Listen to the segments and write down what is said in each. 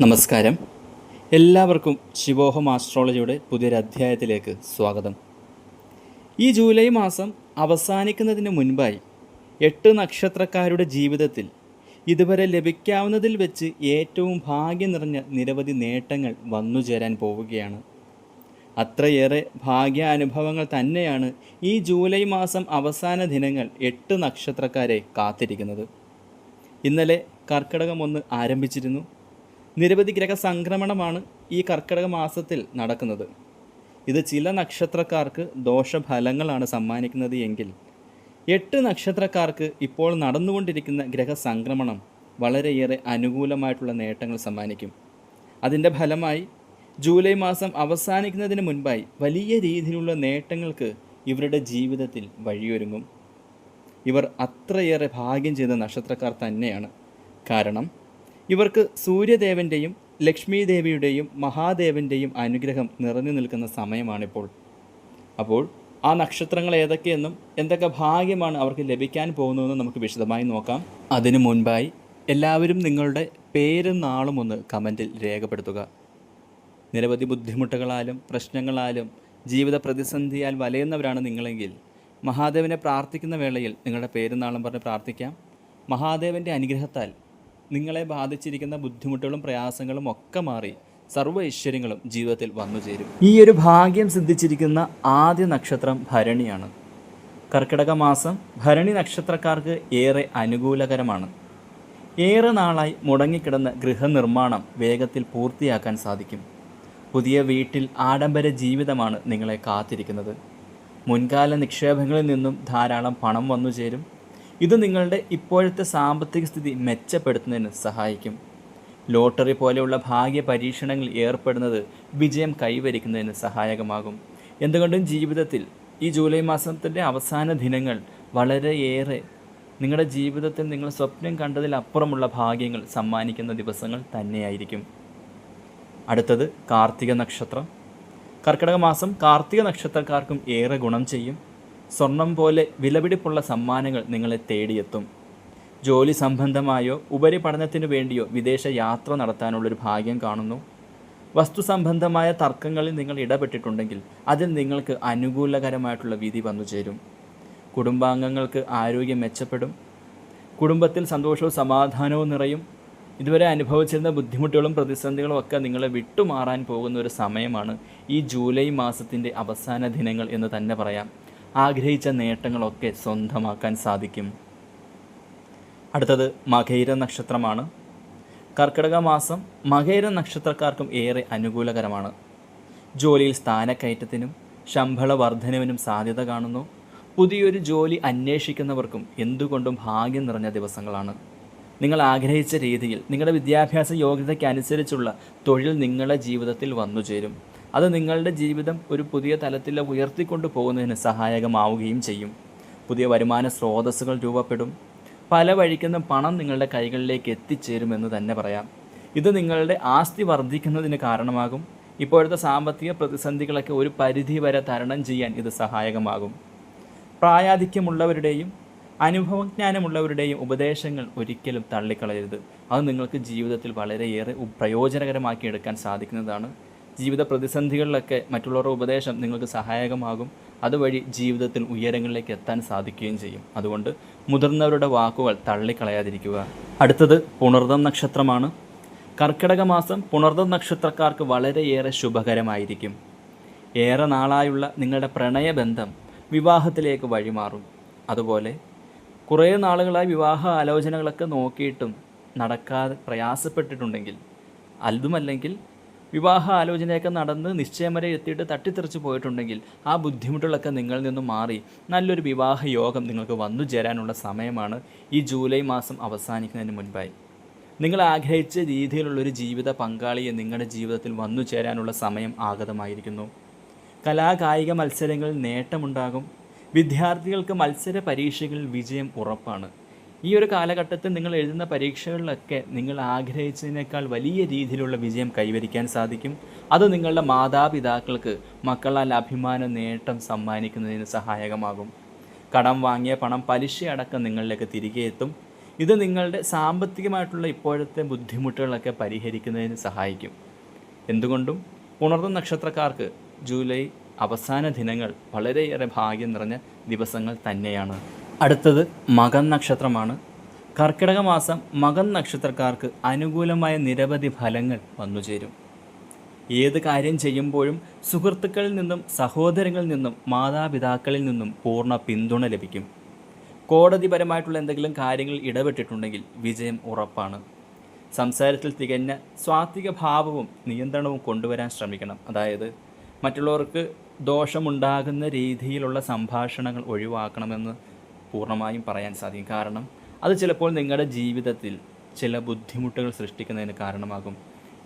നമസ്കാരം. എല്ലാവർക്കും ശിവോഹം ആസ്ട്രോളജിയുടെ പുതിയൊരധ്യായത്തിലേക്ക് സ്വാഗതം. ഈ ജൂലൈ മാസം അവസാനിക്കുന്നതിന് മുൻപായി എട്ട് നക്ഷത്രക്കാരുടെ ജീവിതത്തിൽ ഇതുവരെ ലഭിക്കാവുന്നതിൽ വെച്ച് ഏറ്റവും ഭാഗ്യം നിറഞ്ഞ നിരവധി നേട്ടങ്ങൾ വന്നു ചേരാൻ പോവുകയാണ്. അത്രയേറെ ഭാഗ്യാനുഭവങ്ങൾ തന്നെയാണ് ഈ ജൂലൈ മാസം അവസാന ദിനങ്ങൾ എട്ട് നക്ഷത്രക്കാരെ കാത്തിരിക്കുന്നത്. ഇന്നലെ കർക്കിടകം ഒന്ന് ആരംഭിച്ചിരുന്നു. നിരവധി ഗ്രഹ സംക്രമണമാണ് ഈ കർക്കിടക മാസത്തിൽ നടക്കുന്നത്. ഇത് ചില നക്ഷത്രക്കാർക്ക് ദോഷഫലങ്ങളാണ് സമ്മാനിക്കുന്നത് എങ്കിൽ എട്ട് നക്ഷത്രക്കാർക്ക് ഇപ്പോൾ നടന്നുകൊണ്ടിരിക്കുന്ന ഗ്രഹ സംക്രമണം വളരെയേറെ അനുകൂലമായിട്ടുള്ള നേട്ടങ്ങൾ സമ്മാനിക്കും. അതിന്റെ ഫലമായി ജൂലൈ മാസം അവസാനിക്കുന്നതിന് മുൻപായി വലിയ രീതിയിലുള്ള നേട്ടങ്ങൾക്ക് ഇവരുടെ ജീവിതത്തിൽ വഴിയൊരുങ്ങും. ഇവർ അത്രയേറെ ഭാഗ്യം ചെയ്ത നക്ഷത്രക്കാർ തന്നെയാണ്. കാരണം ഇവർക്ക് സൂര്യദേവന്റെയും ലക്ഷ്മി ദേവിയുടെയും മഹാദേവന്റെയും അനുഗ്രഹം നിറഞ്ഞു നിൽക്കുന്ന സമയമാണിപ്പോൾ. അപ്പോൾ ആ നക്ഷത്രങ്ങൾ ഏതൊക്കെയെന്നും എന്തൊക്കെ ഭാഗ്യമാണ് അവർക്ക് ലഭിക്കാൻ പോകുന്നതെന്നും നമുക്ക് വിശദമായി നോക്കാം. അതിനു മുൻപായി എല്ലാവരും നിങ്ങളുടെ പേരും നാളും ഒന്ന് കമന്റിൽ രേഖപ്പെടുത്തുക. നിരവധി ബുദ്ധിമുട്ടുകളാലും പ്രശ്നങ്ങളാലും ജീവിത പ്രതിസന്ധിയാൽ വലയുന്നവരാണ് നിങ്ങളെങ്കിൽ മഹാദേവനെ പ്രാർത്ഥിക്കുന്ന വേളയിൽ നിങ്ങളുടെ പേരും നാളും പറഞ്ഞ് പ്രാർത്ഥിക്കാം. മഹാദേവന്റെ അനുഗ്രഹത്താൽ നിങ്ങളെ ബാധിച്ചിരിക്കുന്ന ബുദ്ധിമുട്ടുകളും പ്രയാസങ്ങളും ഒക്കെ മാറി സർവ ഐശ്വര്യങ്ങളും ജീവിതത്തിൽ വന്നു ചേരും. ഈ ഒരു ഭാഗ്യം സിദ്ധിച്ചിരിക്കുന്ന ആദ്യ നക്ഷത്രം ഭരണിയാണ്. കർക്കിടക മാസം ഭരണി നക്ഷത്രക്കാർക്ക് ഏറെ അനുകൂലകരമാണ്. ഏറെ നാളായി മുടങ്ങിക്കിടന്ന ഗൃഹനിർമ്മാണം വേഗത്തിൽ പൂർത്തിയാക്കാൻ സാധിക്കും. പുതിയ വീട്ടിൽ ആഡംബര ജീവിതമാണ് നിങ്ങളെ കാത്തിരിക്കുന്നത്. മുൻകാല നിക്ഷേപങ്ങളിൽ നിന്നും ധാരാളം പണം വന്നു ചേരും. ഇത് നിങ്ങളുടെ ഇപ്പോഴത്തെ സാമ്പത്തിക സ്ഥിതി മെച്ചപ്പെടുത്തുന്നതിന് സഹായിക്കും. ലോട്ടറി പോലെയുള്ള ഭാഗ്യ പരീക്ഷണങ്ങളിൽ ഏർപ്പെടുന്നത് വിജയം കൈവരിക്കുന്നതിന് സഹായകമാകും. എന്തുകൊണ്ടും ജീവിതത്തിൽ ഈ ജൂലൈ മാസത്തിന്റെ അവസാന ദിനങ്ങൾ വളരെയേറെ നിങ്ങളുടെ ജീവിതത്തിൽ നിങ്ങൾ സ്വപ്നം കണ്ടതിലപ്പുറമുള്ള ഭാഗ്യങ്ങൾ സമ്മാനിക്കുന്ന ദിവസങ്ങൾ തന്നെയായിരിക്കും. അടുത്തത് കാർത്തിക നക്ഷത്രം. കർക്കിടക മാസം കാർത്തിക നക്ഷത്രക്കാർക്കും ഏറെ ഗുണം ചെയ്യും. സ്വർണം പോലെ വിലപിടിപ്പുള്ള സമ്മാനങ്ങൾ നിങ്ങളെ തേടിയെത്തും. ജോലി സംബന്ധമായോ ഉപരിപഠനത്തിനു വേണ്ടിയോ വിദേശ യാത്ര നടത്താനുള്ളൊരു ഭാഗ്യം കാണുന്നു. വസ്തു സംബന്ധമായ തർക്കങ്ങളിൽ നിങ്ങൾ ഇടപെട്ടിട്ടുണ്ടെങ്കിൽ അതിൽ നിങ്ങൾക്ക് അനുകൂലകരമായിട്ടുള്ള വിധി വന്നു ചേരും. കുടുംബാംഗങ്ങൾക്ക് ആരോഗ്യം മെച്ചപ്പെടും. കുടുംബത്തിൽ സന്തോഷവും സമാധാനവും നിറയും. ഇതുവരെ അനുഭവിച്ചിരുന്ന ബുദ്ധിമുട്ടുകളും പ്രതിസന്ധികളും ഒക്കെ നിങ്ങളെ വിട്ടുമാറാൻ പോകുന്ന ഒരു സമയമാണ് ഈ ജൂലൈ മാസത്തിന്റെ അവസാന ദിനങ്ങൾ എന്ന് തന്നെ പറയാം. ആഗ്രഹിച്ച നേട്ടങ്ങളൊക്കെ സ്വന്തമാക്കാൻ സാധിക്കും. അടുത്തത് മകൈര നക്ഷത്രമാണ്. കർക്കിടക മാസം മകൈര നക്ഷത്രക്കാർക്കും ഏറെ അനുകൂലകരമാണ്. ജോലിയിൽ സ്ഥാനക്കയറ്റത്തിനും ശമ്പള വർധനവിനും സാധ്യത കാണുന്നു. പുതിയൊരു ജോലി അന്വേഷിക്കുന്നവർക്കും എന്തുകൊണ്ടും ഭാഗ്യം നിറഞ്ഞ ദിവസങ്ങളാണ്. നിങ്ങൾ ആഗ്രഹിച്ച രീതിയിൽ നിങ്ങളുടെ വിദ്യാഭ്യാസ യോഗ്യതയ്ക്കനുസരിച്ചുള്ള തൊഴിൽ നിങ്ങളുടെ ജീവിതത്തിൽ വന്നു ചേരും അത് നിങ്ങളുടെ ജീവിതം ഒരു പുതിയ തലത്തിൽ ഉയർത്തിക്കൊണ്ടു പോകുന്നതിന് സഹായകമാവുകയും ചെയ്യും. പുതിയ വരുമാന സ്രോതസ്സുകൾ രൂപപ്പെടും. പല വഴിക്കുന്ന പണം നിങ്ങളുടെ കൈകളിലേക്ക് എത്തിച്ചേരുമെന്ന് തന്നെ പറയാം. ഇത് നിങ്ങളുടെ ആസ്തി വർദ്ധിക്കുന്നതിന് കാരണമാകും. ഇപ്പോഴത്തെ സാമ്പത്തിക പ്രതിസന്ധികളൊക്കെ ഒരു പരിധി വരെ തരണം ചെയ്യാൻ ഇത് സഹായകമാകും. പ്രായാധിക്യമുള്ളവരുടെയും അനുഭവജ്ഞാനമുള്ളവരുടെയും ഉപദേശങ്ങൾ ഒരിക്കലും തള്ളിക്കളയരുത്. അത് നിങ്ങൾക്ക് ജീവിതത്തിൽ വളരെയേറെ പ്രയോജനകരമാക്കി എടുക്കാൻ സാധിക്കുന്നതാണ്. ജീവിത പ്രതിസന്ധികളിലൊക്കെ മറ്റുള്ളവരുടെ ഉപദേശം നിങ്ങൾക്ക് സഹായകമാകും. അതുവഴി ജീവിതത്തിൽ ഉയരങ്ങളിലേക്ക് എത്താൻ സാധിക്കുകയും ചെയ്യും. അതുകൊണ്ട് മുതിർന്നവരുടെ വാക്കുകൾ തള്ളിക്കളയാതിരിക്കുക. അടുത്തത് പുണർദം നക്ഷത്രമാണ്. കർക്കിടക മാസം പുണർദം നക്ഷത്രക്കാർക്ക് വളരെയേറെ ശുഭകരമായിരിക്കും. ഏറെ നാളായുള്ള നിങ്ങളുടെ പ്രണയബന്ധം വിവാഹത്തിലേക്ക് വഴിമാറും. അതുപോലെ കുറേ നാളുകളായി വിവാഹ ആലോചനകളൊക്കെ നോക്കിയിട്ടും നടക്കാതെ പ്രയാസപ്പെട്ടിട്ടുണ്ടെങ്കിൽ അതുമല്ലെങ്കിൽ വിവാഹ ആലോചനയൊക്കെ നടന്ന് നിശ്ചയം വരെ എത്തിയിട്ട് തട്ടിത്തെറിച്ച് പോയിട്ടുണ്ടെങ്കിൽ ആ ബുദ്ധിമുട്ടുകളൊക്കെ നിങ്ങളിൽ നിന്നും മാറി. നല്ലൊരു വിവാഹ യോഗം നിങ്ങൾക്ക് വന്നു ചേരാനുള്ള സമയമാണ് ഈ ജൂലൈ മാസം അവസാനിക്കുന്നതിന് മുൻപായി. നിങ്ങൾ ആഗ്രഹിച്ച രീതിയിലുള്ളൊരു ജീവിത പങ്കാളിയെ നിങ്ങളുടെ ജീവിതത്തിൽ വന്നു ചേരാനുള്ള സമയം ആഗതമായിരിക്കുന്നു. കലാകായിക മത്സരങ്ങളിൽ നേട്ടമുണ്ടാകും. വിദ്യാർത്ഥികൾക്ക് മത്സര പരീക്ഷകളിൽ വിജയം ഉറപ്പാണ്. ഈ ഒരു കാലഘട്ടത്തിൽ നിങ്ങൾ എഴുതുന്ന പരീക്ഷകളിലൊക്കെ നിങ്ങൾ ആഗ്രഹിച്ചതിനേക്കാൾ വലിയ രീതിയിലുള്ള വിജയം കൈവരിക്കാൻ സാധിക്കും. അത് നിങ്ങളുടെ മാതാപിതാക്കൾക്ക് മക്കളാൽ അഭിമാന നേട്ടം സമ്മാനിക്കുന്നതിന് സഹായകമാകും. കടം വാങ്ങിയ പണം പലിശ അടക്കം നിങ്ങളിലേക്ക് തിരികെ എത്തും. ഇത് നിങ്ങളുടെ സാമ്പത്തികമായിട്ടുള്ള ഇപ്പോഴത്തെ ബുദ്ധിമുട്ടുകളൊക്കെ പരിഹരിക്കുന്നതിന് സഹായിക്കും. എന്തുകൊണ്ടും ഉണർന്ന നക്ഷത്രക്കാർക്ക് ജൂലൈ അവസാന ദിനങ്ങൾ വളരെയേറെ ഭാഗ്യം നിറഞ്ഞ ദിവസങ്ങൾ തന്നെയാണ്. അടുത്തത് മകൻ നക്ഷത്രമാണ്. കർക്കിടക മാസം മകൻ നക്ഷത്രക്കാർക്ക് അനുകൂലമായ നിരവധി ഫലങ്ങൾ വന്നുചേരും ഏത് കാര്യം ചെയ്യുമ്പോഴും സുഹൃത്തുക്കളിൽ നിന്നും സഹോദരങ്ങളിൽ നിന്നും മാതാപിതാക്കളിൽ നിന്നും പൂർണ പിന്തുണ ലഭിക്കും. കോടതിപരമായിട്ടുള്ള എന്തെങ്കിലും കാര്യങ്ങൾ ഇടപെട്ടിട്ടുണ്ടെങ്കിൽ വിജയം ഉറപ്പാണ്. സംസാരത്തിൽ തികഞ്ഞ സ്വാത്വിക ഭാവവും നിയന്ത്രണവും കൊണ്ടുവരാൻ ശ്രമിക്കണം. അതായത് മറ്റുള്ളവർക്ക് ദോഷമുണ്ടാകുന്ന രീതിയിലുള്ള സംഭാഷണങ്ങൾ ഒഴിവാക്കണമെന്ന് പൂർണമായും പറയാൻ സാധിക്കും. കാരണം അത് ചിലപ്പോൾ നിങ്ങളുടെ ജീവിതത്തിൽ ചില ബുദ്ധിമുട്ടുകൾ സൃഷ്ടിക്കുന്നതിന് കാരണമാകും.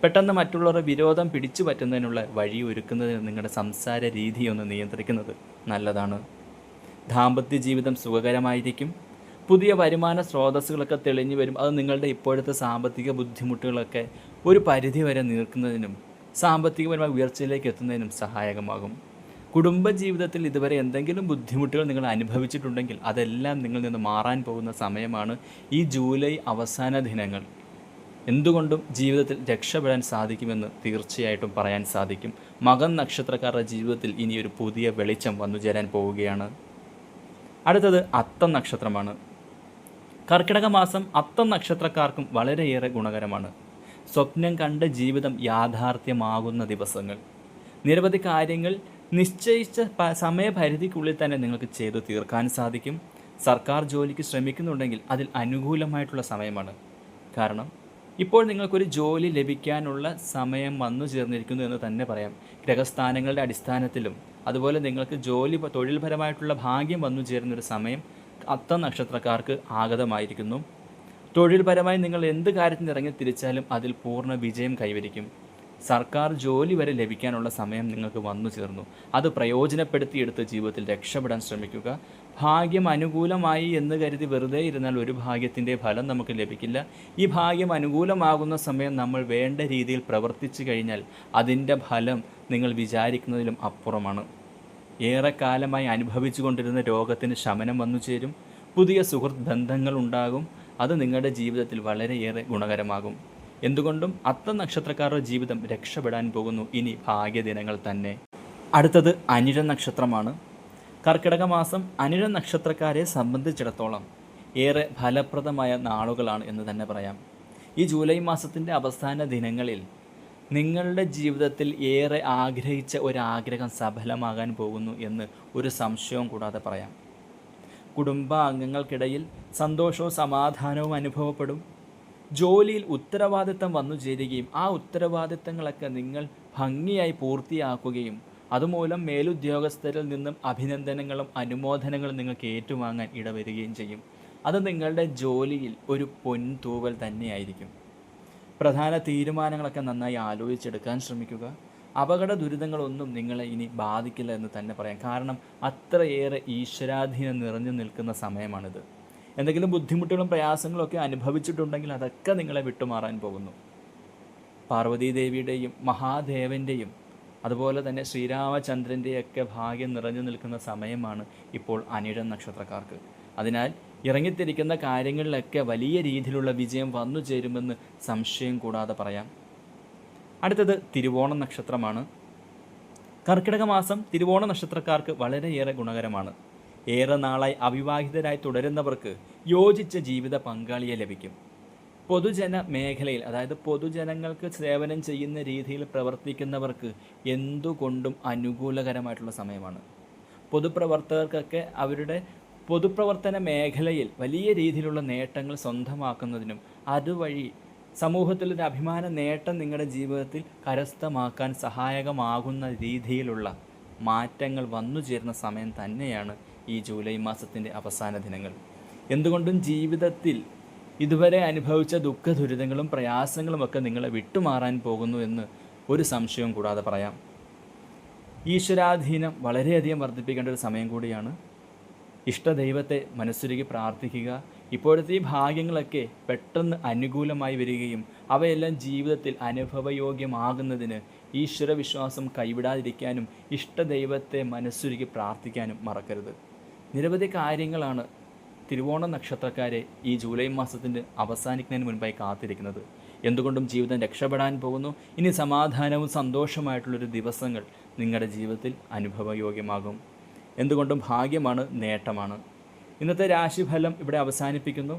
പെട്ടെന്ന് മറ്റുള്ളവരുടെ വിരോധം പിടിച്ചു പറ്റുന്നതിനുള്ള വഴി ഒരുക്കുന്നതിന് നിങ്ങളുടെ സംസാര രീതി ഒന്ന് നിയന്ത്രിക്കുന്നത് നല്ലതാണ്. ദാമ്പത്യ ജീവിതം സുഖകരമായിരിക്കും. പുതിയ വരുമാന സ്രോതസ്സുകളൊക്കെ തെളിഞ്ഞു വരും. അത് നിങ്ങളുടെ ഇപ്പോഴത്തെ സാമ്പത്തിക ബുദ്ധിമുട്ടുകളൊക്കെ ഒരു പരിധി വരെ നീർക്കുന്നതിനും സാമ്പത്തികപരമായ ഉയർച്ചയിലേക്ക് എത്തുന്നതിനും സഹായകമാകും. കുടുംബജീവിതത്തിൽ ഇതുവരെ എന്തെങ്കിലും ബുദ്ധിമുട്ടുകൾ നിങ്ങൾ അനുഭവിച്ചിട്ടുണ്ടെങ്കിൽ അതെല്ലാം നിങ്ങളിൽ നിന്ന് മാറാൻ പോകുന്ന സമയമാണ് ഈ ജൂലൈ അവസാന ദിനങ്ങൾ. എന്തുകൊണ്ടും ജീവിതത്തിൽ രക്ഷപ്പെടാൻ സാധിക്കുമെന്ന് തീർച്ചയായിട്ടും പറയാൻ സാധിക്കും. മകൻ നക്ഷത്രക്കാരുടെ ജീവിതത്തിൽ ഇനി ഒരു പുതിയ വെളിച്ചം വന്നു ചേരാൻ പോവുകയാണ്. അടുത്തത് അത്തം നക്ഷത്രമാണ്. കർക്കിടക മാസം അത്തം നക്ഷത്രക്കാർക്കും വളരെയേറെ ഗുണകരമാണ്. സ്വപ്നം കണ്ട് ജീവിതം യാഥാർത്ഥ്യമാകുന്ന ദിവസങ്ങൾ. നിരവധി കാര്യങ്ങൾ നിശ്ചയിച്ച സമയപരിധിക്കുള്ളിൽ തന്നെ നിങ്ങൾക്ക് ചെയ്തു തീർക്കാൻ സാധിക്കും. സർക്കാർ ജോലിക്ക് ശ്രമിക്കുന്നുണ്ടെങ്കിൽ അതിൽ അനുകൂലമായിട്ടുള്ള സമയമാണ്. കാരണം ഇപ്പോൾ നിങ്ങൾക്കൊരു ജോലി ലഭിക്കാനുള്ള സമയം വന്നു ചേർന്നിരിക്കുന്നു എന്ന് തന്നെ പറയാം. ഗ്രഹസ്ഥാനങ്ങളുടെ അടിസ്ഥാനത്തിലും അതുപോലെ നിങ്ങൾക്ക് ജോലി തൊഴിൽപരമായിട്ടുള്ള ഭാഗ്യം വന്നു ചേരുന്നൊരു സമയം അത്ത നക്ഷത്രക്കാർക്ക് ആഗതമായിരിക്കുന്നു. തൊഴിൽപരമായി നിങ്ങൾ എന്ത് കാര്യത്തിന് ഇറങ്ങി തിരിച്ചാലും അതിൽ പൂർണ വിജയം കൈവരിക്കും. സർക്കാർ ജോലി വരെ ലഭിക്കാനുള്ള സമയം നിങ്ങൾക്ക് വന്നു ചേർന്നു. അത് പ്രയോജനപ്പെടുത്തിയെടുത്ത് ജീവിതത്തിൽ രക്ഷപ്പെടാൻ ശ്രമിക്കുക. ഭാഗ്യം അനുകൂലമായി എന്ന് കരുതി വെറുതെ ഇരുന്നാൽ ഒരു ഭാഗ്യത്തിന്റെ ഫലം നമുക്ക് ലഭിക്കില്ല. ഈ ഭാഗ്യം അനുകൂലമാകുന്ന സമയം നമ്മൾ വേണ്ട രീതിയിൽ പ്രവർത്തിച്ചു കഴിഞ്ഞാൽ അതിന്റെ ഫലം നിങ്ങൾ വിചാരിക്കുന്നതിലും അപ്പുറമാണ്. ഏറെക്കാലമായി അനുഭവിച്ചു കൊണ്ടിരുന്ന രോഗത്തിന് ശമനം വന്നു ചേരും. പുതിയ സുഹൃത്ത് ബന്ധങ്ങൾ ഉണ്ടാകും. അത് നിങ്ങളുടെ ജീവിതത്തിൽ വളരെയേറെ ഗുണകരമാകും. എന്തുകൊണ്ടും അത്ത നക്ഷത്രക്കാരുടെ ജീവിതം രക്ഷപ്പെടാൻ പോകുന്നു. ഇനി ഭാഗ്യദിനങ്ങൾ തന്നെ. അടുത്തത് അനിഴ നക്ഷത്രമാണ്. കർക്കിടക മാസം അനിഴ നക്ഷത്രക്കാരെ സംബന്ധിച്ചിടത്തോളം ഏറെ ഫലപ്രദമായ നാളുകളാണ് എന്ന് തന്നെ പറയാം. ഈ ജൂലൈ മാസത്തിന്റെ അവസാന ദിനങ്ങളിൽ നിങ്ങളുടെ ജീവിതത്തിൽ ഏറെ ആഗ്രഹിച്ച ഒരാഗ്രഹം സഫലമാകാൻ പോകുന്നു എന്ന് ഒരു സംശയവും കൂടാതെ പറയാം. കുടുംബാംഗങ്ങൾക്കിടയിൽ സന്തോഷവും സമാധാനവും അനുഭവപ്പെടും. ജോലിയിൽ ഉത്തരവാദിത്തം വന്നു ചേരുകയും ആ ഉത്തരവാദിത്തങ്ങളൊക്കെ നിങ്ങൾ ഭംഗിയായി പൂർത്തിയാക്കുകയും അതുമൂലം മേലുദ്യോഗസ്ഥരിൽ നിന്നും അഭിനന്ദനങ്ങളും അനുമോദനങ്ങളും നിങ്ങൾക്ക് ഏറ്റുവാങ്ങാൻ ഇടവരികയും ചെയ്യും. അത് നിങ്ങളുടെ ജോലിയിൽ ഒരു പൊൻതൂവൽ തന്നെയായിരിക്കും. പ്രധാന തീരുമാനങ്ങളൊക്കെ നന്നായി ആലോചിച്ചെടുക്കാൻ ശ്രമിക്കുക. അപകട ദുരിതങ്ങളൊന്നും നിങ്ങളെ ഇനി ബാധിക്കില്ല എന്ന് തന്നെ പറയാം. കാരണം അത്രയേറെ ഈശ്വരാധീനം നിറഞ്ഞു നിൽക്കുന്ന സമയമാണിത്. എന്തെങ്കിലും ബുദ്ധിമുട്ടുകളും പ്രയാസങ്ങളൊക്കെ അനുഭവിച്ചിട്ടുണ്ടെങ്കിൽ അതൊക്കെ നിങ്ങളെ വിട്ടുമാറാൻ പോകുന്നു. പാർവതീദേവിയുടെയും മഹാദേവന്റെയും അതുപോലെ തന്നെ ശ്രീരാമചന്ദ്രന്റെയൊക്കെ ഭാഗ്യം നിറഞ്ഞു നിൽക്കുന്ന സമയമാണ് ഇപ്പോൾ അനിഴ നക്ഷത്രക്കാർക്ക്. അതിനാൽ ഇറങ്ങിത്തിരിക്കുന്ന കാര്യങ്ങളിലൊക്കെ വലിയ രീതിയിലുള്ള വിജയം വന്നു ചേരുമെന്ന് സംശയം കൂടാതെ പറയാം. അടുത്തത് തിരുവോണ നക്ഷത്രമാണ്. കർക്കിടക മാസം തിരുവോണ നക്ഷത്രക്കാർക്ക് വളരെയേറെ ഗുണകരമാണ്. ഏറെ നാളായി അവിവാഹിതരായി തുടരുന്നവർക്ക് യോജിച്ച ജീവിത പങ്കാളിയെ ലഭിക്കും. പൊതുജന മേഖലയിൽ അതായത് പൊതുജനങ്ങൾക്ക് സേവനം ചെയ്യുന്ന രീതിയിൽ പ്രവർത്തിക്കുന്നവർക്ക് എന്തുകൊണ്ടും അനുകൂലകരമായിട്ടുള്ള സമയമാണ്. പൊതുപ്രവർത്തകർക്കൊക്കെ അവരുടെ പൊതുപ്രവർത്തന മേഖലയിൽ വലിയ രീതിയിലുള്ള നേട്ടങ്ങൾ സ്വന്തമാക്കുന്നതിനും അതുവഴി സമൂഹത്തിൽ ഒരു അഭിമാന നേട്ടം നിങ്ങളുടെ ജീവിതത്തിൽ കരസ്ഥമാക്കാൻ സഹായകമാകുന്ന രീതിയിലുള്ള മാറ്റങ്ങൾ വന്നു ചേരുന്ന സമയം തന്നെയാണ് ഈ ജൂലൈ മാസത്തിന്റെ അവസാന ദിനങ്ങൾ. എന്തുകൊണ്ടും ജീവിതത്തിൽ ഇതുവരെ അനുഭവിച്ച ദുഃഖ ദുരിതങ്ങളും പ്രയാസങ്ങളും ഒക്കെ നിങ്ങളെ വിട്ടുമാറാൻ പോകുന്നു എന്ന് ഒരു സംശയവും കൂടാതെ പറയാം. ഈശ്വരാധീനം വളരെയധികം വർദ്ധിപ്പിക്കേണ്ട ഒരു സമയം കൂടിയാണ്. ഇഷ്ടദൈവത്തെ മനസ്സുരുകി പ്രാർത്ഥിക്കുക. ഇപ്പോഴത്തെ ഈ ഭാഗ്യങ്ങളൊക്കെ പെട്ടെന്ന് അനുകൂലമായി വരികയും അവയെല്ലാം ജീവിതത്തിൽ അനുഭവയോഗ്യമാകുന്നതിന് ഈശ്വരവിശ്വാസം കൈവിടാതിരിക്കാനും ഇഷ്ടദൈവത്തെ മനസ്സുരുകി പ്രാർത്ഥിക്കാനും മറക്കരുത്. നിരവധി കാര്യങ്ങളാണ് തിരുവോണ നക്ഷത്രക്കാരെ ഈ ജൂലൈ മാസത്തിന്റെ അവസാനിക്കുന്നതിന് മുൻപായി കാത്തിരിക്കുന്നത്. എന്തുകൊണ്ടും ജീവിതം രക്ഷപ്പെടാൻ പോകുന്നു. ഇനി സമാധാനവും സന്തോഷമായിട്ടുള്ളൊരു ദിവസങ്ങൾ നിങ്ങളുടെ ജീവിതത്തിൽ അനുഭവയോഗ്യമാകും. എന്തുകൊണ്ടും ഭാഗ്യമാണ് നേട്ടമാണ്. ഇന്നത്തെ രാശിഫലം ഇവിടെ അവസാനിപ്പിക്കുന്നു.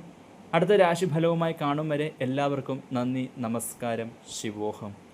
അടുത്ത രാശിഫലവുമായി കാണും വരെ എല്ലാവർക്കും നന്ദി നമസ്കാരം ശിവോഹം.